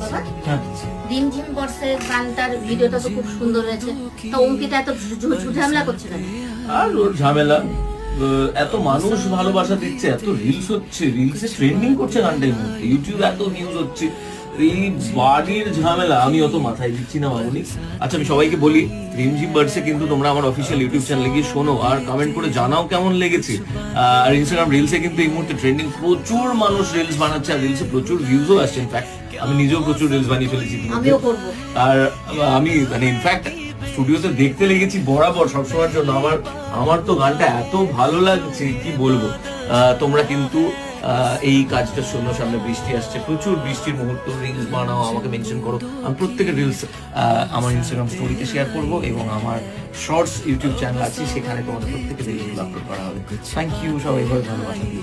বাবা হ্যাঁ রিম বর্ষের গানটার ভিডিওটা তো খুব সুন্দর হয়েছে তো অঙ্কিতা এত ঝামেলা করছে আর ওর ঝামেলা এত মানুষ ভালোবাসা দিচ্ছে, এত রিলস হচ্ছে রিলসে ট্রেন্ডিং করছে গানটা ইউটিউবে এত নিউজ হচ্ছে। এই বাড়ির ঝামেলা আমি অত মাথায় দিচ্ছি না মামনি। আচ্ছা আমি সবাইকে বলি রিমঝিম বার্ডসে কিন্তু তোমরা আমার অফিসিয়াল ইউটিউব চ্যানেলে গিয়ে শোনো আর কমেন্ট করে জানাও কেমন লেগেছে। আর ইনস্টাগ্রাম রিলসে কিন্তু এই মুহূর্তে ট্রেন্ডিং প্রচুর মানুষ রিলস বানাচ্ছে আর রিলসে প্রচুর ভিউজও আসছে। ইনফ্যাক্ট আমি নিজেও প্রচুর রিলস বানিয়ে ফেলেছি আর আমি মানে ইনফ্যাক্ট স্টুডিওতে দেখতে লেগেছি বরাবর সবসময়ের জন্য। আমার আমার তো গানটা এত ভালো লাগছে কি বলব? আহ, তোমরা কিন্তু এই কাজটা শুনলো সামনে বৃষ্টি আসছে, প্রচুর বৃষ্টির মুহূর্ত রিলস বানাও, আমাকে মেনশন করো। আমি প্রত্যেকের রিলস আমার ইনস্টাগ্রাম স্টোরিতে শেয়ার করব এবং আমার শর্টস ইউটিউব চ্যানেল আছে, সেখানে তোমাদের প্রত্যেকের রিলসগুলো আপলোড করা হবে। থ্যাংক ইউ সবাই, এভাবে ভালোবাসা দিও